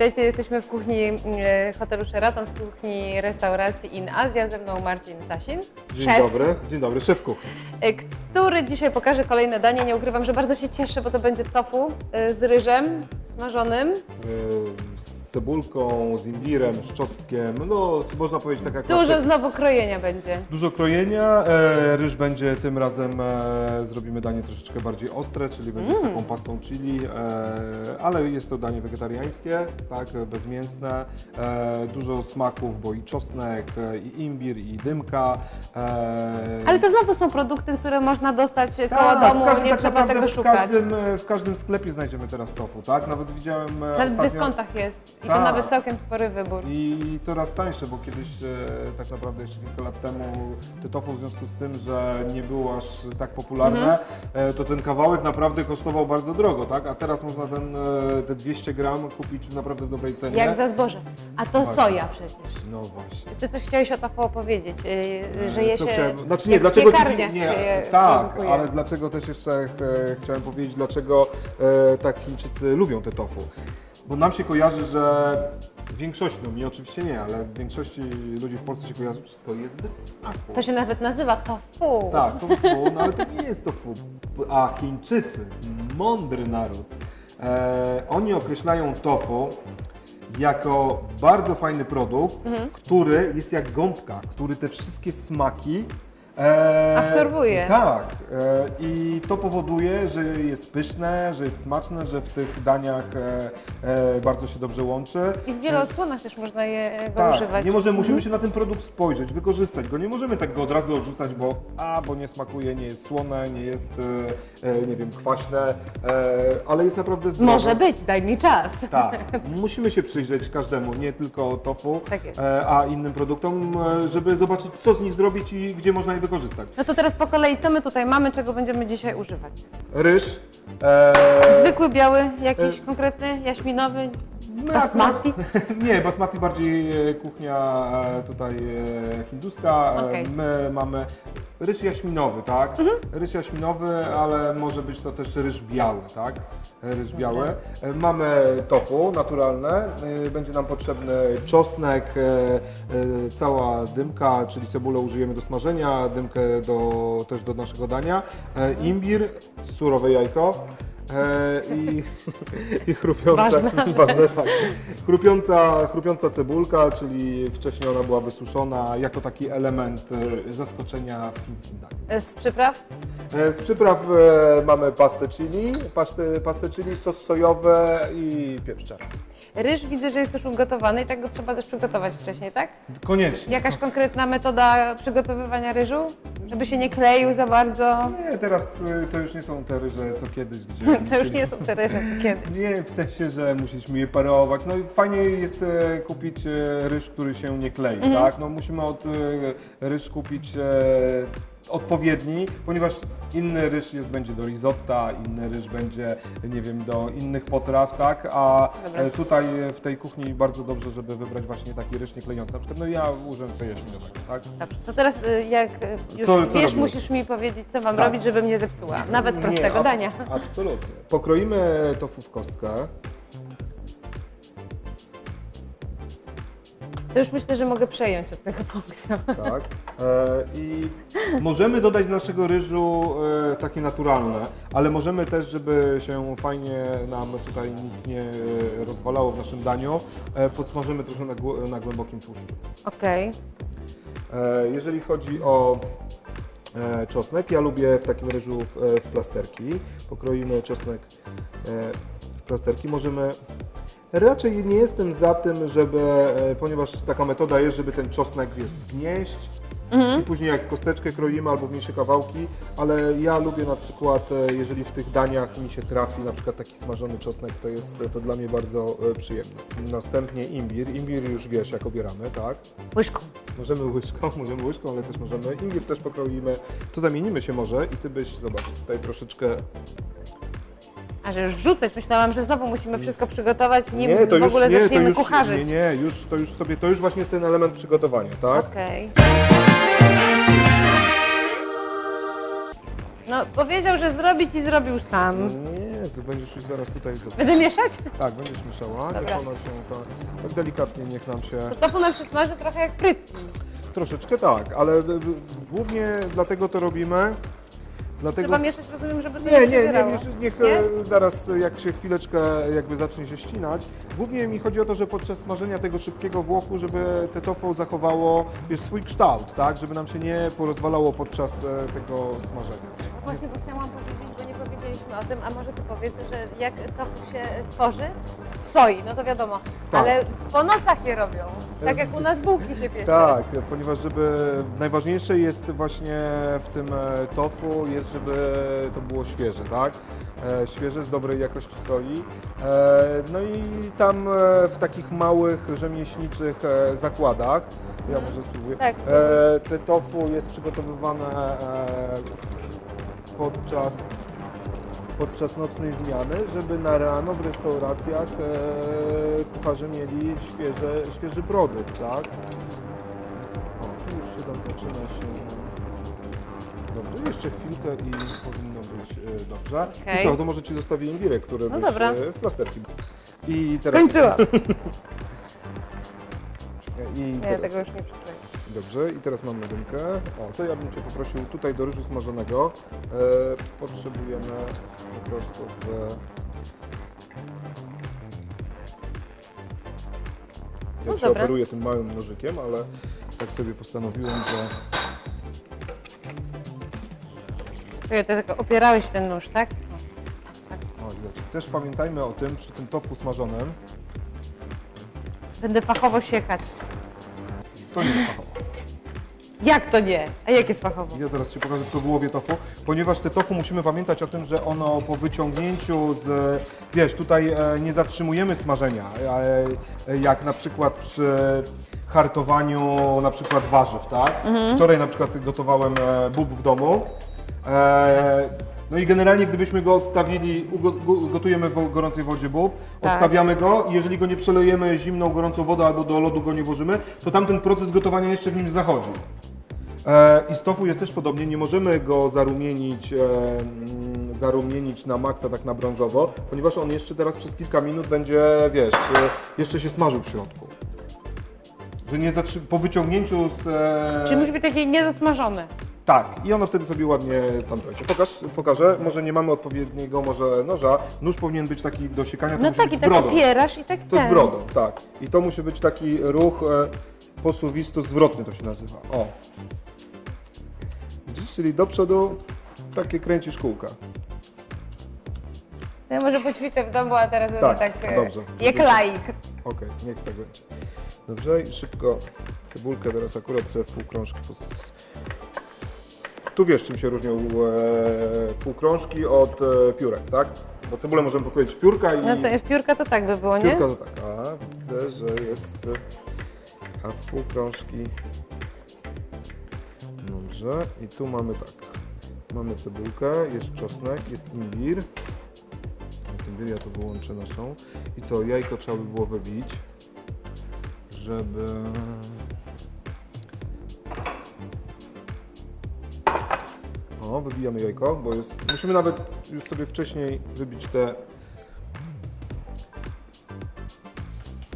Witajcie, jesteśmy w kuchni e, hotelu Sheraton, w kuchni restauracji In Azja. Ze mną Marcin Sasin, Dzień szef, dobry, dzień dobry, szef kuchni. e, który dzisiaj pokaże kolejne danie. Nie ukrywam, że bardzo się cieszę, bo to będzie tofu e, z ryżem smażonym. Yy, Z cebulką, z imbirem, z czosnkiem, no można powiedzieć taka Dużo klasyka. znowu krojenia będzie. Dużo krojenia, e, ryż będzie tym razem, e, zrobimy danie troszeczkę bardziej ostre, czyli będzie Mm. z taką pastą chili, e, ale jest to danie wegetariańskie, tak, bezmięsne, e, dużo smaków, bo i czosnek, e, i imbir, i dymka. E, Ale to znowu są produkty, które można dostać koło tak, domu, w każdym, nie tak trzeba naprawdę tego w szukać. każdym, e, w każdym sklepie znajdziemy teraz tofu, tak? Nawet widziałem e, Nawet w ostatnio... dyskontach jest i to Tak. nawet całkiem spory wybór. I coraz tańsze, bo kiedyś e, tak naprawdę jeszcze kilka lat temu te tofu w związku z tym, że nie było aż tak popularne, Mhm. e, to ten kawałek naprawdę kosztował bardzo drogo, tak? A teraz można ten, e, te 200 gram kupić naprawdę w dobrej cenie. Jak za zboże. A to Właśnie. soja przecież. No właśnie. Ty coś chciałeś o tofu opowiedzieć, yy, że je Co się chciałem- Znaczy nie, jak w dlaczego piekarniach nie, się je Tak, produkuje. ale dlaczego też jeszcze e, chciałem powiedzieć, dlaczego e, tak Chińczycy lubią te tofu. Bo nam się kojarzy, że w większości, no mi oczywiście nie, ale w większości ludzi w Polsce się kojarzy, że to jest bez smaku. To się nawet nazywa tofu. Tak, tofu, no ale to nie jest tofu. A Chińczycy, mądry naród, e, oni określają tofu jako bardzo fajny produkt, Mhm. który jest jak gąbka, który te wszystkie smaki e, Absorbuje. Tak. E, I to powoduje, że jest pyszne, że jest smaczne, że w tych daniach e, e, bardzo się dobrze łączy. I w wielu odsłonach też można je go Tak, używać. nie możemy, musimy się na ten produkt spojrzeć, wykorzystać go. Nie możemy tak go od razu odrzucać, bo a, bo nie smakuje, nie jest słone, nie jest, e, e, nie wiem, kwaśne, e, ale jest naprawdę zdrowe. Może być, daj mi czas. Tak, musimy się przyjrzeć każdemu, nie tylko tofu, Tak jest. e, a innym produktom, e, żeby zobaczyć, co z nich zrobić i gdzie można je wykorzystać. No to teraz po kolei, co my tutaj mamy, czego będziemy dzisiaj używać? Ryż. E, Zwykły biały, jakiś konkretny, jaśminowy, my basmati? akurat- Nie, basmati bardziej e, kuchnia e, tutaj e, hinduska. Okej. My mamy ryż jaśminowy, tak? Ryż jaśminowy, ale może być to też ryż biały, tak? Ryż biały. E, Mamy tofu naturalne. Będzie nam potrzebny czosnek, cała dymka, czyli cebulę użyjemy do smażenia, dymkę do, też do naszego dania, imbir, surowe jajko. E, i, i chrupiąca, tak. chrupiąca, chrupiąca cebulka, czyli wcześniej ona była wysuszona jako taki element e, zaskoczenia w chińskim daniu. E, Z przypraw? E, Z przypraw e, mamy pastę chili, pastę, pastę chili, sos sojowy i pieprz. Ryż widzę, że jest już ugotowany i tak go trzeba też przygotować wcześniej, tak? Koniecznie. Jakaś konkretna metoda przygotowywania ryżu? Żeby się nie kleił za bardzo? Nie, teraz e, to już nie są te ryże co kiedyś, gdzie To już musieli- nie są te ryże, co kiedy. Nie, w sensie, że musieliśmy je parować. No i fajnie jest e, kupić e, ryż, który się nie klei, Mhm. tak? No musimy od e, ryż kupić e, odpowiedni, ponieważ inny ryż jest, będzie do risotta, inny ryż będzie, nie wiem, do innych potraw, tak? A Dobra. e, tutaj e, w tej kuchni bardzo dobrze, żeby wybrać właśnie taki ryż nie klejący. Na przykład, no ja użyłem tutaj jaśminowego, tak? Dobrze, to teraz y, jak y, już Co- co wiesz, musisz mi powiedzieć, co mam Tak. robić, żebym nie zepsuła. Nawet Nie, prostego ab- dania. Absolutnie. Pokroimy tofu w kostkę. To już myślę, że mogę przejąć od tego punktu. Tak. E, I możemy dodać do naszego ryżu e, takie naturalne, ale możemy też, żeby się fajnie nam tutaj nic nie e, rozwalało w naszym daniu, e, podsmażymy trochę na, na głębokim tłuszczu. Okej. E, jeżeli chodzi o e, czosnek, ja lubię w takim ryżu w, e, w plasterki. Pokroimy czosnek e, plasterki. Możemy. Raczej nie jestem za tym, żeby, e, ponieważ taka metoda jest, żeby ten czosnek wiesz, zgnieść i później jak kosteczkę kroimy albo w mniejsze kawałki, ale ja lubię na przykład, e, jeżeli w tych daniach mi się trafi na przykład taki smażony czosnek, to jest to dla mnie bardzo e, przyjemne. Następnie imbir. Imbir już wiesz jak obieramy, tak? Łyżką. Możemy łyżką, możemy łyżką, ale też możemy. Imbir też pokroimy. To zamienimy się może i ty byś, zobacz, tutaj troszeczkę. A że już rzucać, myślałam, że znowu musimy wszystko przygotować, nim to w ogóle nie, to zaczniemy już, kucharzyć. Nie, nie, już to już sobie, to już właśnie jest ten element przygotowania, tak? Okej. No, powiedział, że zrobić i zrobił sam. Nie, ty będziesz już zaraz tutaj... Będę mieszać? Tak, będziesz mieszała, Dobra. niech ona się tak, tak delikatnie, niech nam się... To tofu nam się smaży trochę jak frytki. Troszeczkę tak, ale y, y, głównie dlatego to robimy, dlatego... Trzeba mieszać, rozumiem, żeby to Nie, nie, nie, przebierało. niech, niech Nie? e, zaraz e, jak się chwileczkę jakby zacznie się ścinać. Głównie mi chodzi o to, że podczas smażenia tego szybkiego włochu, żeby te tofu zachowało wiesz, swój kształt, tak? Żeby nam się nie porozwalało podczas e, tego smażenia. No właśnie, bo chciałam powiedzieć, o tym, a może ty powiedz, że jak tofu się tworzy? Z soi, no to wiadomo, Tak. ale po nocach je robią, tak jak u nas bułki się piecze. Tak, ponieważ żeby najważniejsze jest właśnie w tym e, tofu jest, żeby to było świeże, tak? E, Świeże z dobrej jakości soi. E, No i tam e, w takich małych rzemieślniczych e, zakładach, ja może spróbuję, Tak. e, te tofu jest przygotowywane e, podczas podczas nocnej zmiany, żeby na rano w restauracjach e, kucharze mieli świeże, świeży produkt, tak? O, tu już się tam zaczyna się... Dobrze, jeszcze chwilkę i powinno być e, dobrze. Okej. I co, to może Ci zostawię imbirek, który No byś dobra. e, w plasterki. I teraz... Skończyłam. I Nie, teraz, tego już nie przykryję. Dobrze, i teraz mamy dymkę. O, to ja bym Cię poprosił tutaj do ryżu smażonego. E, potrzebujemy po prostu w... Ja No się dobra. operuję tym małym nożykiem, ale tak sobie postanowiłem, że... Czekaj, ty tak opierałeś ten nóż, tak? O, widać. Też pamiętajmy o tym, przy tym tofu smażonym, Będę fachowo siekać. to nie jest fachowo. Jak to nie? A jak jest fachowo? Ja zaraz Ci pokażę tylko głowie tofu, ponieważ te tofu musimy pamiętać o tym, że ono po wyciągnięciu z, wiesz, tutaj e, nie zatrzymujemy smażenia, e, e, jak na przykład przy hartowaniu na przykład warzyw, tak? Wczoraj na przykład gotowałem e, bób w domu. E, no i generalnie gdybyśmy go odstawili, ugo- gotujemy w gorącej wodzie bób, Tak. odstawiamy go i jeżeli go nie przelejemy zimną, gorącą wodą albo do lodu go nie włożymy, to tamten proces gotowania jeszcze w nim zachodzi. E, I z tofu jest też podobnie, nie możemy go zarumienić, e, mm, zarumienić na maksa, tak na brązowo, ponieważ on jeszcze teraz przez kilka minut będzie, wiesz, e, jeszcze się smażył w środku. Że nie zatrzy- po wyciągnięciu z... E, Czy musi być takie niedosmażone? Tak, i ono wtedy sobie ładnie tam będzie. Pokaż, pokażę, może nie mamy odpowiedniego może noża, nóż powinien być taki do siekania, to No musi tak, być i z tak brodą. opierasz i tak To z ten. brodą, tak. I to musi być taki ruch e, posuwisto-zwrotny to się nazywa. O. Widzisz, czyli do przodu takie kręcisz kółka. Ja może poćwiczę w domu, a teraz Tak, będę tak e, dobrze. jak laik. Okej, niech tak będzie. Dobrze, i szybko cebulkę teraz akurat sobie w półkrążki pos... Tu wiesz, czym się różnią e, półkrążki od e, piórek, tak? Bo cebulę możemy pokroić w piórka i... No to jest piórka, to tak by było, nie? Piórka to tak, a widzę, że jest a w półkrążki. Dobrze, i tu mamy tak. Mamy cebulkę, jest czosnek, jest imbir. Jest imbir, ja tu wyłączę naszą. I co, jajko trzeba by było wybić, żeby... O, wybijamy jajko, bo jest... Musimy nawet już sobie wcześniej wybić te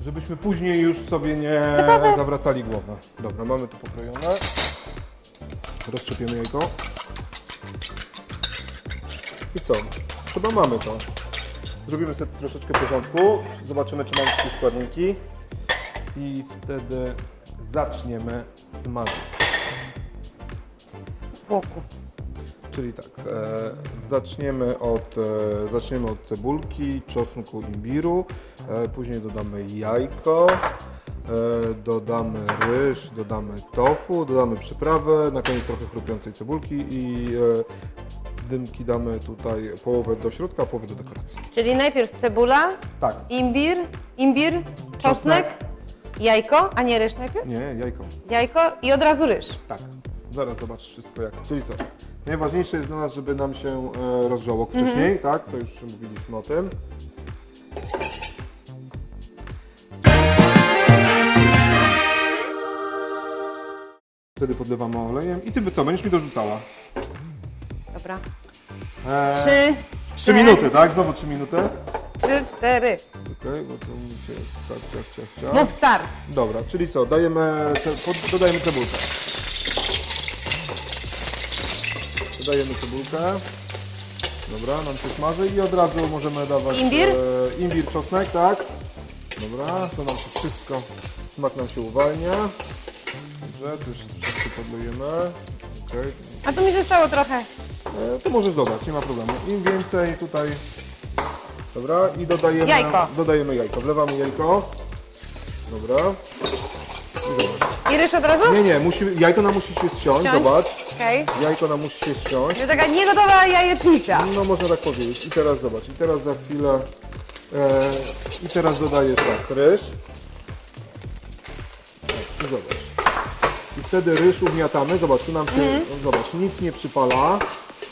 Żebyśmy później już sobie nie zawracali głowę. Dobra, mamy to pokrojone. Rozszczepiemy jajko. I co? Chyba mamy to. Zrobimy sobie troszeczkę porządku. Zobaczymy, czy mamy wszystkie składniki. I wtedy zaczniemy smażyć. Wokół. Czyli tak, e, zaczniemy, od, e, zaczniemy od cebulki, czosnku, imbiru, e, później dodamy jajko, e, dodamy ryż, dodamy tofu, dodamy przyprawę, na koniec trochę chrupiącej cebulki i e, dymki damy tutaj połowę do środka, a połowę do dekoracji. Czyli najpierw cebula, Tak, imbir, imbir, czosnek, jajko, a nie ryż najpierw? nie, jajko. Jajko i od razu ryż. Tak, zaraz zobaczysz wszystko jak. Czyli co? Najważniejsze jest dla nas, żeby nam się e, rozgrzało wcześniej, tak? To już mówiliśmy o tym. Wtedy podlewamy olejem i ty by co, będziesz mi dorzucała. Dobra. E, Trzy, 3 minuty, tak? Znowu 3 minuty. Trzy, cztery. Okej, bo to mi się tak, ciach, ciach, ciach. Mów start. Dobra, czyli co, dajemy, ce, pod- dodajemy cebulkę. Dodajemy cebulkę. Dobra, nam się smaży i od razu możemy dawać Imbir? E, imbir, czosnek, tak? Dobra, to nam się wszystko, smak nam się uwalnia. Dobrze, tu już troszeczkę podlejemy. Okej, A tu mi zostało trochę. E, to możesz dodać, nie ma problemu. Im więcej tutaj. Dobra, i dodajemy Jajko. Dodajemy jajko. Wlewamy jajko. Dobra. I zobacz. I ryż od razu? Nie, nie, musi, jajko nam musi się ściąć, Ściąć? zobacz. Okej. Jajko nam musi się ściąć. To taka niegotowa jajecznica. No można tak powiedzieć. I teraz zobacz, i teraz za chwilę. E, I teraz dodajesz tak, ryż. I zobacz. I wtedy ryż ugniatamy. Zobacz, tu nam się, no zobacz, nic nie przypala.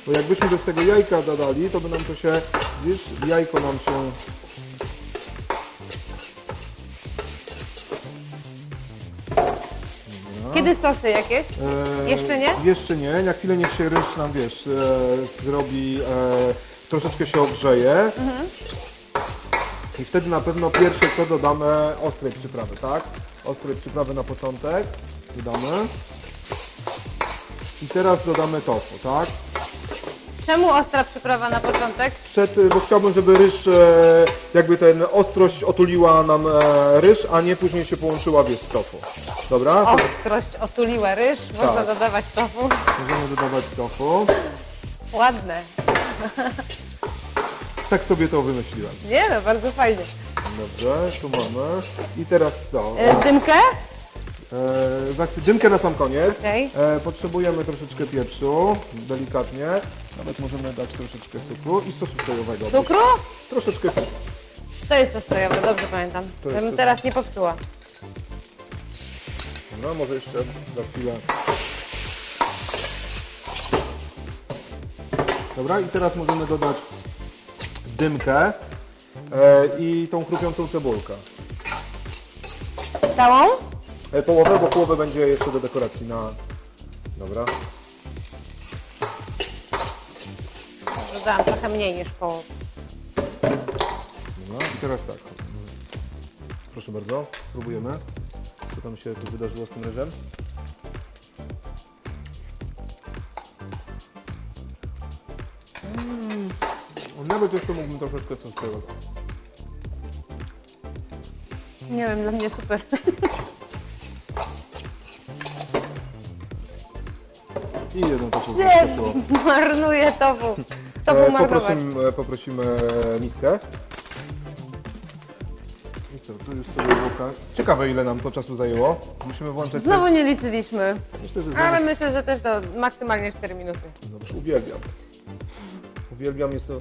Bo jakbyśmy do tego jajka dodali, to by nam to się, wiesz, jajko nam się... Kiedy sosy jakieś? E, Jeszcze nie? Jeszcze nie. Na chwilę niech się ryż nam, wiesz, e, zrobi, e, troszeczkę się ogrzeje. Mhm. I wtedy na pewno pierwsze co dodamy ostrej przyprawy, tak? Ostrej przyprawy na początek dodamy. I teraz dodamy tofu, tak? Czemu ostra przyprawa na początek? Przed, bo chciałbym, żeby ryż, e, jakby ten ostrość otuliła nam e, ryż, a nie później się połączyła, wiesz, z tofu. Dobra? To Ostrość otuliła ryż, można Tak. dodawać tofu. możemy dodawać tofu. Ładne. Tak sobie to wymyśliłem. Nie no, bardzo fajnie. Dobrze, tu mamy. I teraz co? E, dymkę? E, dymkę na sam koniec. Okej. E, potrzebujemy troszeczkę pieprzu, delikatnie. Nawet możemy dać troszeczkę cukru i sosu sojowego. Cukru? Troszeczkę cukru. To jest to sojowe, dobrze pamiętam. To jest to- teraz nie popsuła. No, może jeszcze za chwilę. Dobra, i teraz możemy dodać dymkę e, i tą chrupiącą cebulkę. Całą? E, połowę, bo połowę będzie jeszcze do dekoracji na... Dobra. Dodałam trochę mniej niż połowę. No i teraz tak. Proszę bardzo, spróbujemy. Co tam się tu wydarzyło z tym ryżem? Mm, Nawet jeszcze mógłbym troszeczkę sosowego. Nie wiem, dla mnie super. I jedną taką Nie, wystarczyło. marnuję tofu. To E, marnować. poprosimy, e, poprosimy miskę. I co, tu już sobie łuka. Ciekawe ile nam to czasu zajęło. Musimy włączać... Znowu nie liczyliśmy. Myślę, że Ale myślę, że też to maksymalnie 4 minuty. No, uwielbiam. Uwielbiam, jest to...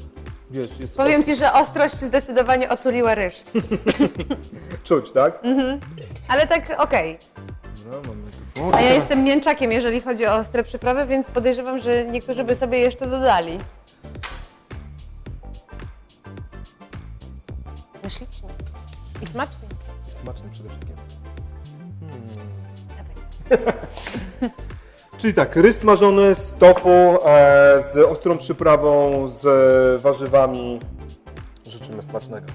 Wiesz, jest to... Powiem Ci, że ostrość zdecydowanie otuliła ryż. Czuć, tak? Ale tak okej. Dobra, mamy tu A ja jestem mięczakiem, jeżeli chodzi o ostre przyprawy, więc podejrzewam, że niektórzy by sobie jeszcze dodali. No ślicznie. I smacznie. Smaczny przede wszystkim. Hmm. Czyli tak, ryż smażony z tofu, e, z ostrą przyprawą, z warzywami. Życzymy smacznego.